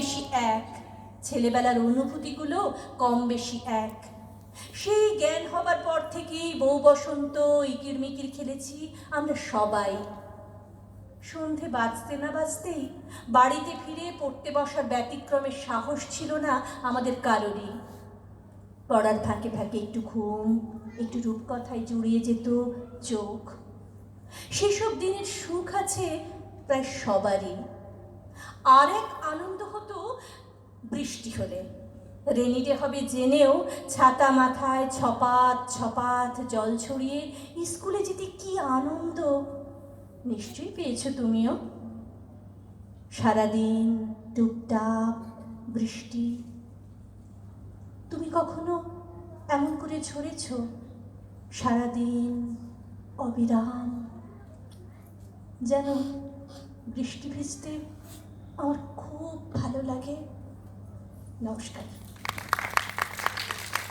বেশি এক। ছেলেবেলার অনুভূতিগুলো কম বেশি এক। সেই জ্ঞান হবার পর থেকেই বউ বসন্ত ইকির মিকির খেলেছি আমরা সবাই। সন্ধে বাজতে না বাজতেই বাড়িতে ফিরে পড়তে বসার ব্যতিক্রমের সাহস ছিল না আমাদের কারোরই। পড়ার ফাঁকে ফাঁকে একটু ঘুম, একটু রূপকথায় জুড়িয়ে যেত চোখ। সেসব দিনের সুখ আছে প্রায় সবারই। আর এক আনন্দ হতো বৃষ্টি হলে। রেনিডে হবে জেনেও ছাতা মাথায় ছপাত ছপাত জল ছড়িয়ে স্কুলে যেতে কি আনন্দ। নিশ্চয়ই পেয়েছ তুমিও। সারাদিন টুপটাপ বৃষ্টি। তুমি কখনো এমন করে ঝরেছ? সারাদিন অবিরাম। যেন বৃষ্টি ভিজতে আমার খুব ভালো লাগে। নমস্কার।